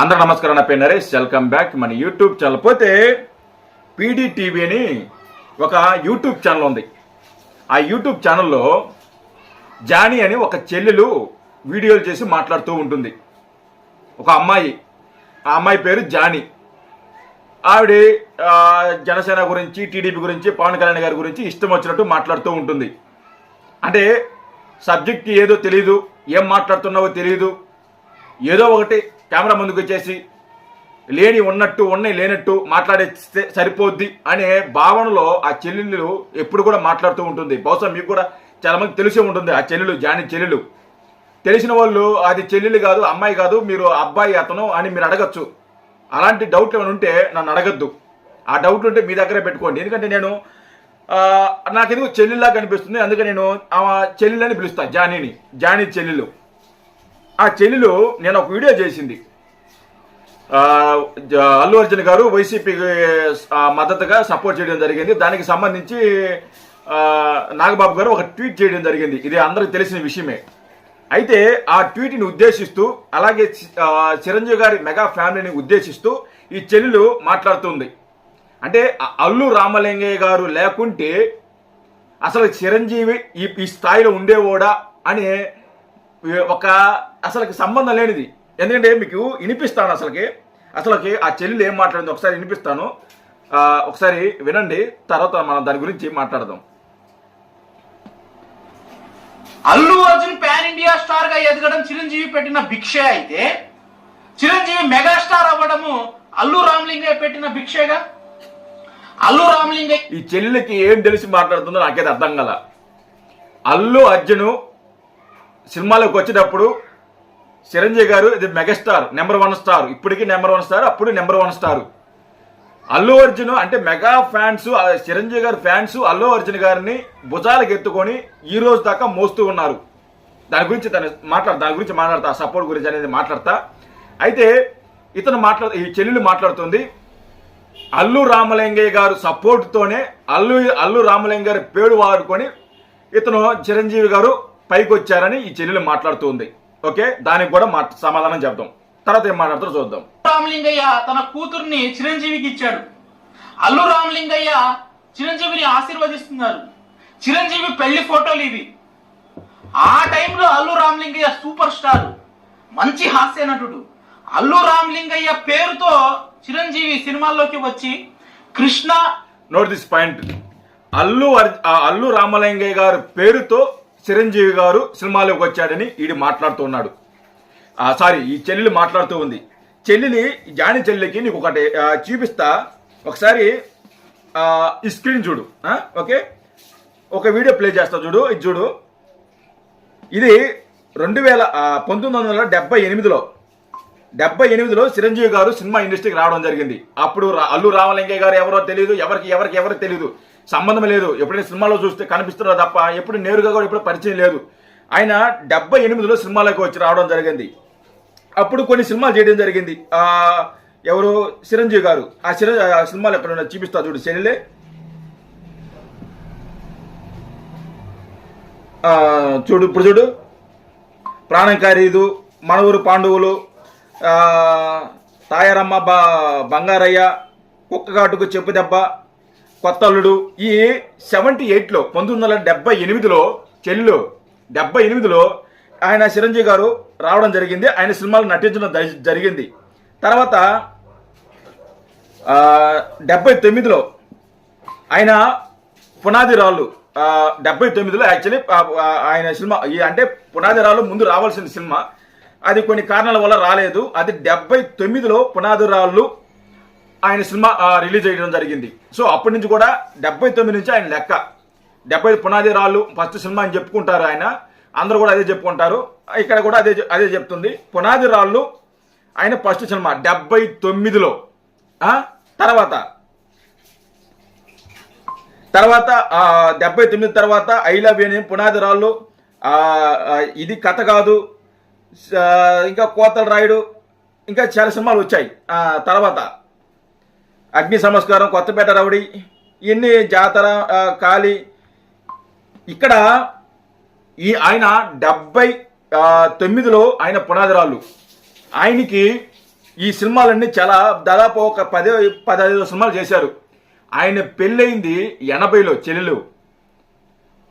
అందరూ నమస్కారం నా పేరు నరేష్. వెల్కమ్ బ్యాక్ మన యూట్యూబ్ ఛానల్ పోతే పీడీ టీవీ అని ఒక యూట్యూబ్ ఛానల్ ఉంది. ఆ యూట్యూబ్ ఛానల్లో జానీ అని ఒక చెల్లెలు వీడియోలు చేసి మాట్లాడుతూ ఉంటుంది. ఒక అమ్మాయి. ఆ అమ్మాయి పేరు జానీ. ఆవిడ జనసేన గురించి టీడీపీ గురించి పవన్ కళ్యాణ్ గారి గురించి ఇష్టం వచ్చినట్టు మాట్లాడుతూ ఉంటుంది. అంటే సబ్జెక్ట్ ఏదో తెలియదు ఏం మాట్లాడుతున్నావో తెలియదు ఏదో ఒకటి కెమెరా ముందుకు వచ్చేసి లేని ఉన్నట్టు ఉన్నాయి లేనట్టు మాట్లాడేస్తే సరిపోద్ది అనే భావనలో ఆ చెల్లెళ్ళు ఎప్పుడు కూడా మాట్లాడుతూ ఉంటుంది. బహుశా మీకు కూడా చాలా మంది తెలిసే ఉంటుంది ఆ చెల్లెలు జాని చెల్లెలు. తెలిసిన వాళ్ళు అది చెల్లెలు కాదు అమ్మాయి కాదు మీరు అబ్బాయి అతను అని మీరు అడగచ్చు. అలాంటి డౌట్ ఏమైనా ఉంటే నన్ను అడగద్దు. ఆ డౌట్ ఉంటే మీ దగ్గరే పెట్టుకోండి. ఎందుకంటే నేను నాకు ఎందుకు చెల్లెల్లా కనిపిస్తుంది. అందుకే నేను ఆ చెల్లెలని పిలుస్తాను జానీని జానీ చెల్లెలు. ఆ చెల్లిలో నేను ఒక వీడియో చేసింది. జ- అల్లు అర్జున్ గారు వైసీపీకి మద్దతుగా సపోర్ట్ చేయడం జరిగింది. దానికి సంబంధించి నాగబాబు గారు ఒక ట్వీట్ చేయడం జరిగింది. ఇది అందరికి తెలిసిన విషయమే. అయితే ఆ ట్వీట్ని ఉద్దేశిస్తూ అలాగే చిరంజీవి గారి మెగా ఫ్యామిలీని ఉద్దేశిస్తూ ఈ చెల్లెలు మాట్లాడుతుంది. అంటే అల్లు రామలింగయ్య గారు లేకుంటే అసలు చిరంజీవి ఈ ఈ స్థాయిలో ఉండేవాడా అని ఒక అసలుకి సంబంధం లేనిది. ఎందుకంటే మీకు వినిపిస్తాను అసలుకి. అసలుకి ఆ చెల్లెలు ఏం మాట్లాడింది ఒకసారి వినిపిస్తాను. ఒకసారి వినండి తర్వాత మనం దాని గురించి మాట్లాడదాం. అల్లు అర్జున్ పాన్ ఇండియా స్టార్గా ఎదగడం చిరంజీవి పెట్టిన భిక్షే అయితే చిరంజీవి మెగాస్టార్ అవ్వడము అల్లు రామలింగయ్య పెట్టిన భిక్షేగా? అల్లు రామలింగయ్య ఈ చెల్లెలకి ఏం తెలిసి మాట్లాడుతుందో నాకైతే అర్థం కల. అల్లు అర్జును సినిమాలోకి వచ్చేటప్పుడు చిరంజీవి గారు ఇది మెగాస్టార్ నెంబర్ వన్ స్టార్. ఇప్పటికీ నెంబర్ వన్ స్టార్ అప్పుడు number one star. Allu Arjun అంటే మెగా ఫ్యాన్స్ చిరంజీవి గారి ఫ్యాన్స్ అల్లు అర్జున్ గారిని భుజాలకు ఎత్తుకొని ఈ రోజు దాకా మోస్తూ ఉన్నారు. దాని గురించి తను మాట్లాడు దాని గురించి మాట్లాడతా సపోర్ట్ గురించి అనేది మాట్లాడతా. అయితే ఇతను మాట్లా ఈ చెల్లెలు మాట్లాడుతుంది. అల్లు రామలింగయ్య గారు సపోర్ట్తోనే అల్లు అల్లు రామలింగ గారి పేరు వాడుకొని ఇతను చిరంజీవి గారు పైకి వచ్చారని ఈ చెల్లెలు మాట్లాడుతుంది. ఓకే? దానికి కూడా మా సమాధానం చెప్దాం. తర్వాత ఏం మాట్లాడతారో చూద్దాం. రామలింగయ్య తన కూతుర్ని చిరంజీవికి ఇచ్చాడు. అల్లు రామలింగయ్య చిరంజీవిని ఆశీర్వదిస్తున్నారు. చిరంజీవి పెళ్ళి ఫోటోలు ఇవి. ఆ టైంలో అల్లు రామలింగయ్య సూపర్ స్టార్. మంచి హాస్య నటుడు. అల్లు రామలింగయ్య పేరుతో చిరంజీవి సినిమాల్లోకి వచ్చి Krishna note this point Allu Allu Ramalingaiah గారు పేరుతో చిరంజీవి గారు సినిమాలోకి వచ్చాడని ఈడు మాట్లాడుతున్నాడు ఆ, సారీ ఈ చెల్లెలు మాట్లాడుతూ ఉంది. చెల్లెలి జాని చెల్లెకి నీకు ఒకటి చూపిస్తా. ఒకసారి ఈ స్క్రీన్ చూడు. ఓకే? ఒక వీడియో ప్లే చేస్తా చూడు ఇది చూడు. ఇది రెండు వేల పంతొమ్మిది వందల డెబ్బై ఎనిమిదిలో. డెబ్బై ఎనిమిదిలో చిరంజీవి గారు సినిమా ఇండస్ట్రీకి రావడం జరిగింది. అప్పుడు రా- అల్లు రామలింగయ్య గారు ఎవరో తెలియదు ఎవరికి ఎవరికి ఎవరికి తెలియదు సంబంధం లేదు. ఎప్పుడైనా సినిమాలో చూస్తే కనిపిస్తున్నారు తప్ప ఎప్పుడు నేరుగా కూడా ఎప్పుడు పరిచయం లేదు. ఆయన డెబ్బై ఎనిమిదిలో సినిమాలోకి వచ్చి రావడం జరిగింది. అప్పుడు కొన్ని సినిమాలు చేయడం జరిగింది. ఎవరు? చిరంజీవి గారు. ఆ చిర ఆ సినిమాలు ఎక్కడ చూపిస్తా చూడు చెల్లెలే చూడు ఇప్పుడు చూడు. ప్రాణం ఖరీదు మన ఊరు పాండవులు తాయారమ్మ బా బంగారయ్య కుక్కగాటుకు చెప్పు దెబ్బ కొత్త అల్లుడు ఈ సెవెంటీ ఎయిట్లో పంతొమ్మిది వందల డెబ్బై ఎనిమిదిలో చెల్లు డెబ్బై ఎనిమిదిలో ఆయన చిరంజీవి గారు రావడం జరిగింది. ఆయన సినిమాలు నటించడం జరిగింది. తర్వాత డెబ్బై తొమ్మిదిలో ఆయన పునాది రాళ్ళు డెబ్బై తొమ్మిదిలో యాక్చువల్లీ ఆయన సినిమా ఈ అంటే పునాది రాళ్ళు ముందు రావాల్సిన సినిమా. అది కొన్ని కారణాల వల్ల రాలేదు. అది డెబ్బై తొమ్మిదిలో పునాది రాళ్ళు ఆయన సినిమా రిలీజ్ చేయడం జరిగింది. సో అప్పటి నుంచి కూడా డెబ్బై తొమ్మిది నుంచి ఆయన లెక్క. డెబ్బై పునాది రాళ్ళు ఫస్ట్ సినిమా అని చెప్పుకుంటారు ఆయన. అందరూ కూడా అదే చెప్పుకుంటారు. ఇక్కడ కూడా అదే అదే చెప్తుంది. పునాది రాళ్ళు ఆయన ఫస్ట్ సినిమా డెబ్బై తొమ్మిదిలో. తర్వాత. తర్వాత డెబ్బై తొమ్మిది తర్వాత ఐ లవ్ యూ పునాది రాళ్ళు ఇది కథ కాదు. ఇంకా కోతలు రాయుడు ఇంకా చాలా సినిమాలు వచ్చాయి. తర్వాత. అగ్ని సంస్కారం కొత్తపేట రౌడి ఇన్ని జాతర ఆ, కాళీ ఇక్కడ ఈ ఆయన డెబ్బై తొమ్మిదిలో ఆయన పునాదిరాళ్ళు. ఆయనకి ఈ సినిమాలన్నీ చాలా దాదాపు ఒక పది పదహైదు సినిమాలు చేశారు. ఆయన పెళ్ళయింది ఎనభైలో చెల్లెలు.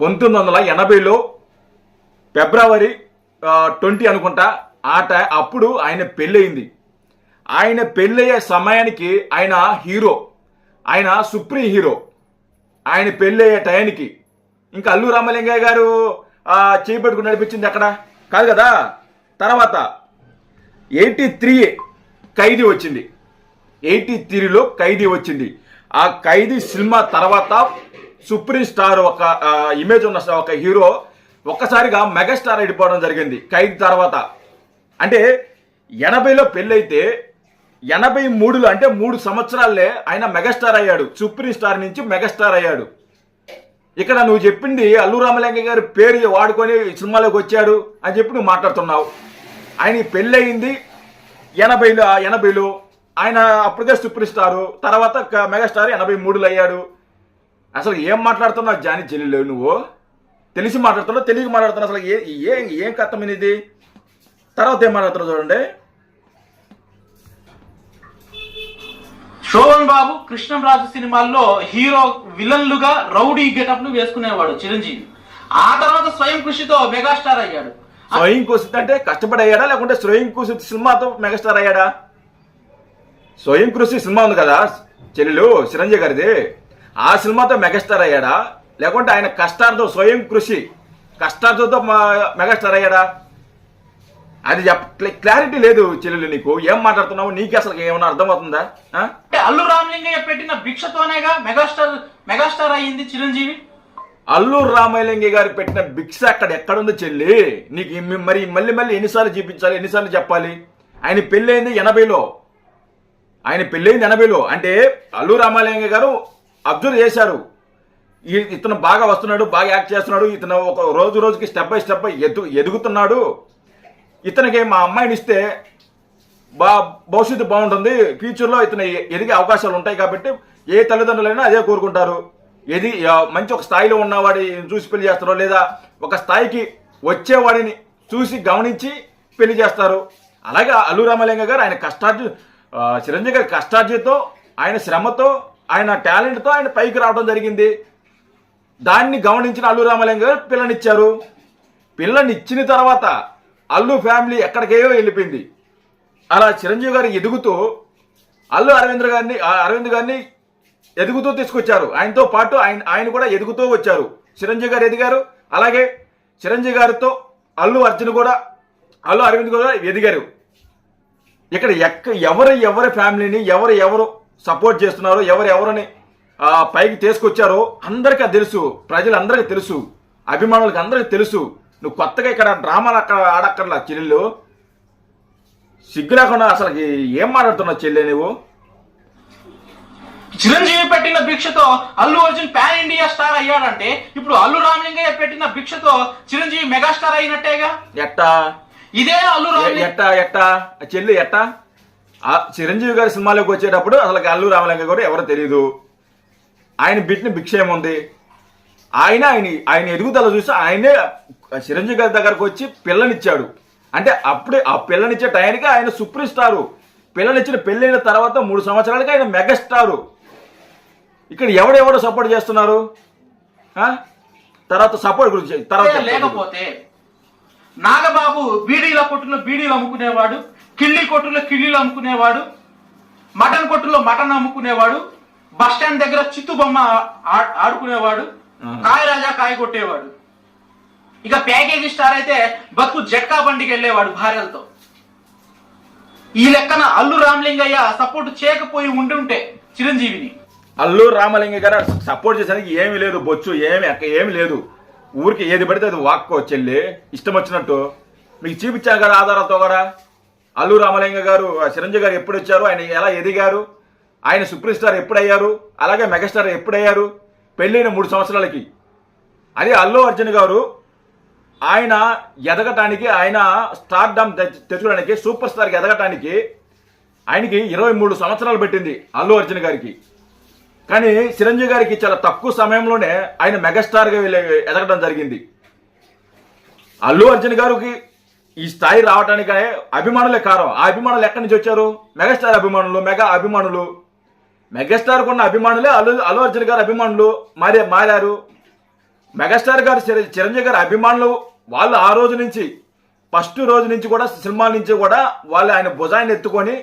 పంతొమ్మిది వందల ఎనభైలో ఫిబ్రవరి ట్వంటీ అనుకుంటా ఆ టై అప్పుడు ఆయన పెళ్ళయింది. ఆయన పెళ్ళయ్యే సమయానికి ఆయన హీరో ఆయన సుప్రీ హీరో. ఆయన పెళ్ళయ్యే టయానికి. ఇంకా అల్లు రామలింగయ్య గారు చేపట్టుకుని నడిపించింది అక్కడ కాదు కదా? తర్వాత ఎయిటీ త్రీ ఖైదీ వచ్చింది. ఎయిటీ త్రీలో ఖైదీ వచ్చింది. ఆ ఖైదీ సినిమా తర్వాత సుప్రీం స్టార్ ఒక ఇమేజ్ ఉన్న ఒక హీరో ఒక్కసారిగా మెగాస్టార్ అయిపోవడం జరిగింది ఖైదీ తర్వాత. అంటే ఎనభైలో పెళ్ళైతే ఎనభై మూడులో అంటే మూడు సంవత్సరాలే ఆయన మెగాస్టార్ అయ్యాడు. సుప్రీం స్టార్ నుంచి మెగాస్టార్ అయ్యాడు. ఇక్కడ నువ్వు చెప్పింది అల్లు రామలింగ గారి పేరు వాడుకొని సినిమాలోకి వచ్చాడు అని చెప్పి నువ్వు మాట్లాడుతున్నావు. ఆయన పెళ్ళయింది ఎనభైలో ఎనభైలో ఆయన అప్పటికే సూపర్ స్టారు తర్వాత మెగాస్టార్ ఎనభై మూడులో అయ్యాడు. అసలు ఏం మాట్లాడుతున్నావు జాని చెల్లెలు నువ్వు? తెలిసి మాట్లాడుతున్నావు తెలియక మాట్లాడుతున్నావు అసలు ఏ ఏ ఏం కథమైనది తర్వాత ఏం మాట్లాడుతున్నావు చూడండి. శోభన్ బాబు కృష్ణంరాజు సినిమాల్లో హీరో విలన్లుగా రౌడీ గెటప్ను వేసుకునేవాడు చిరంజీవి. ఆ తర్వాత స్వయం కృషితో మెగాస్టార్ అయ్యాడు. స్వయం కృషి అంటే కష్టపడి అయ్యాడా లేకుంటే స్వయం కృషి సినిమాతో మెగాస్టార్ అయ్యాడా? స్వయం కృషి సినిమా ఉంది కదా చెల్లెలు చిరంజీవి గారిది. ఆ సినిమాతో మెగాస్టార్ అయ్యాడా లేకుంటే ఆయన కష్టార్థం స్వయం కృషి కష్టార్థంతో మెగాస్టార్ అయ్యాడా? అది క్లారిటీ లేదు చెల్లెలు నీకు. ఏం మాట్లాడుతున్నావు? నీకు అసలు ఏమైనా అర్థమవుతుందా? అల్లు రామలింగయ్య పెట్టిన భిక్షతోనేగా మెగాస్టార్ మెగాస్టార్ అయ్యింది చిరంజీవి? అల్లు రామలింగ గారు పెట్టిన భిక్ష అక్కడ ఎక్కడుందో చెల్లి? నీకు మరి మళ్ళీ మళ్ళీ ఎన్నిసార్లు చూపించాలి ఎన్నిసార్లు చెప్పాలి? ఆయన పెళ్ళైంది ఎనభైలో. ఆయన పెళ్ళైంది ఎనభైలో. అంటే అల్లు రామలింగ గారు అబ్జర్వ్ చేశారు. ఇతను బాగా వస్తున్నాడు బాగా యాక్ట్ చేస్తున్నాడు ఇతను ఒక రోజు రోజుకి స్టెప్ బై స్టెప్ ఎదు ఎదుగుతున్నాడు. ఇతనికి మా అమ్మాయిని ఇస్తే బా భవిష్యత్తు బాగుంటుంది. ఫ్యూచర్లో ఇతను ఎదిగే అవకాశాలు ఉంటాయి కాబట్టి ఏ తల్లిదండ్రులైనా అదే కోరుకుంటారు. ఏది మంచి ఒక స్థాయిలో ఉన్నవాడి చూసి పెళ్ళి చేస్తారో లేదా ఒక స్థాయికి వచ్చేవాడిని చూసి గమనించి పెళ్ళి చేస్తారు. అలాగే అల్లు రామలింగ గారు ఆయన కష్టార్జు చిరంజీవి గారి కష్టార్జితో ఆయన శ్రమతో ఆయన టాలెంట్తో ఆయన పైకి రావడం జరిగింది. దాన్ని గమనించిన అల్లు రామలింగ గారు పిల్లనిచ్చారు. పిల్లనిచ్చిన తర్వాత అల్లు ఫ్యామిలీ ఎక్కడికేయో వెళ్ళిపోయింది. అలా చిరంజీవి గారు ఎదుగుతూ అల్లు అరవింద్ గారిని ఆ అరవింద్ గారిని ఎదుగుతూ తీసుకొచ్చారు. ఆయనతో పాటు ఆయన ఆయన కూడా ఎదుగుతూ వచ్చారు. చిరంజీవి గారు ఎదిగారు. అలాగే చిరంజీవి గారితో అల్లు అర్జున్ కూడా అల్లు అరవింద్ కూడా ఎదిగారు. ఇక్కడ ఎక్క ఎవరు ఎవరి ఫ్యామిలీని ఎవరు ఎవరు సపోర్ట్ చేస్తున్నారో ఎవరు ఎవరిని పైకి తీసుకొచ్చారో అందరికీ తెలుసు. ప్రజలందరికీ తెలుసు. అభిమానులకు అందరికీ తెలుసు. నువ్వు కొత్తగా ఇక్కడ డ్రామాలు అక్కడ ఆడక్కర్లా చెల్లెళ్ళు? సిగ్గు లేకుండా అసలు ఏం మాట్లాడుతున్నావు చెల్లె నువ్వు? చిరంజీవి పెట్టిన భిక్షతో Allu Arjun pan India star అయ్యాడంటే ఇప్పుడు అల్లు రామలింగయ్య పెట్టిన భిక్షతో చిరంజీవి మెగాస్టార్ అయినట్టేగా? ఎట్టా? ఇదే అల్లు ఎట్టా ఎట్టా? చెల్లి ఎట్టా? ఆ చిరంజీవి గారి సినిమాలోకి వచ్చేటప్పుడు అసలు అల్లు రామలింగ కూడా ఎవరో తెలియదు ఆయన బిట్టిన భిక్ష ఏముంది? ఆయన ఆయన ఆయన ఎదుగుదల చూసి ఆయనే చిరంజీవి గారి దగ్గరకు వచ్చి పిల్లనిచ్చాడు. అంటే అప్పుడే ఆ పిల్లనిచ్చే టైంకి ఆయన సుప్రీం స్టారు. పిల్లనిచ్చిన పెళ్ళైన తర్వాత మూడు సంవత్సరాలకి ఆయన మెగాస్టారు. ఇక్కడ ఎవడెవడో సపోర్ట్ చేస్తున్నారు? ఆ? తర్వాత సపోర్ట్ గురించి తర్వాత లేకపోతే నాగబాబు బీడీల కొట్టులో బీడీలు అమ్ముకునేవాడు కిళ్ళి కొట్టులో కిళ్ళీలు అమ్ముకునేవాడు మటన్ కొట్టులో మటన్ అమ్ముకునేవాడు బస్ స్టాండ్ దగ్గర చిత్తు బొమ్మ ఆ- ఆడుకునేవాడు ఆహా. కాయ రాజా కాయ కొట్టేవాడు ఇక ప్యాకేజీ స్టార్ అయితే బతుకు జట్కా బండికి వెళ్ళేవాడు భార్యలతో. ఈ లెక్కన అల్లు రామలింగయ్య సపోర్ట్ చేయకపోయి ఉండి ఉంటే చిరంజీవిని. అల్లు రామలింగ గారు సపోర్ట్ చేసేందుకు ఏమీ లేదు బొచ్చు ఏమి అక్క ఏమి లేదు. ఊరికి ఏది పడితే అది వాక్కో చెల్లి ఇష్టం వచ్చినట్టు. మీకు చూపించాను కదా ఆధారాలతో కూడా. అల్లు రామలింగ గారు ఆ చిరంజీవి గారు ఎప్పుడు వచ్చారు ఆయన ఎలా ఎదిగారు? ఆయన సూపర్ స్టార్ ఎప్పుడు అయ్యారు అలాగే మెగాస్టార్ ఎప్పుడు అయ్యారు పెళ్ళైన మూడు సంవత్సరాలకి. అదే అల్లు అర్జున్ గారు ఆయన ఎదగటానికి ఆయన స్టార్ డమ్ తెచ్చుకోవడానికి సూపర్ స్టార్కి ఎదగటానికి ఆయనకి ఇరవై మూడు సంవత్సరాలు పెట్టింది అల్లు అర్జున్ గారికి. కానీ చిరంజీవి గారికి చాలా తక్కువ సమయంలోనే ఆయన మెగాస్టార్గా ఎదగడం జరిగింది. అల్లు అర్జున్ గారికి ఈ స్థాయి రావడానికే అభిమానులే కారం ఆ అభిమానులు ఎక్కడి నుంచి వచ్చారు? మెగాస్టార్ అభిమానులు మెగా అభిమానులు. మెగాస్టార్ కొన్న అభిమానులే అల్లు అల్లు అర్జున్ గారు అభిమానులు మారే మారారు. మెగాస్టార్ గారు చిరంజీవి గారి అభిమానులు వాళ్ళు ఆ రోజు నుంచి ఫస్ట్ రోజు నుంచి కూడా సినిమాల నుంచి కూడా వాళ్ళు ఆయన భుజాన్ని ఎత్తుకొని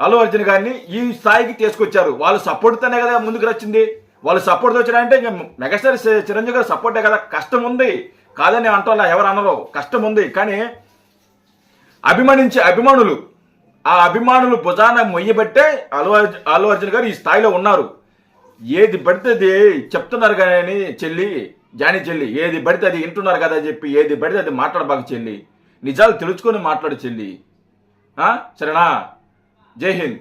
అల్లు అర్జున్ గారిని ఈ స్థాయికి తీసుకొచ్చారు. వాళ్ళు సపోర్ట్తోనే కదా ముందుకు వచ్చింది వాళ్ళు సపోర్ట్ వచ్చారంటే మెగాస్టార్ చిరంజీవి గారు సపోర్టే కదా. కష్టం ఉంది. కాదని అంటోలా ఎవరు అనరు. కష్టం ఉంది. కానీ అభిమానించే అభిమానులు ఆ అభిమానులు భుజాన మొయ్యబట్టే అల్లు అర్జున్ అల్లు అర్జున్ గారు ఈ స్థాయిలో ఉన్నారు. ఏది పడితే అది చెప్తున్నారు కానీ చెల్లి జాని చెల్లి ఏది పడితే అది వింటున్నారు కదా చెప్పి ఏది పడితే అది మాట్లాడబాక చెల్లి. నిజాలు తెలుసుకొని మాట్లాడు చెల్లి. సరేనా? జై హింద్.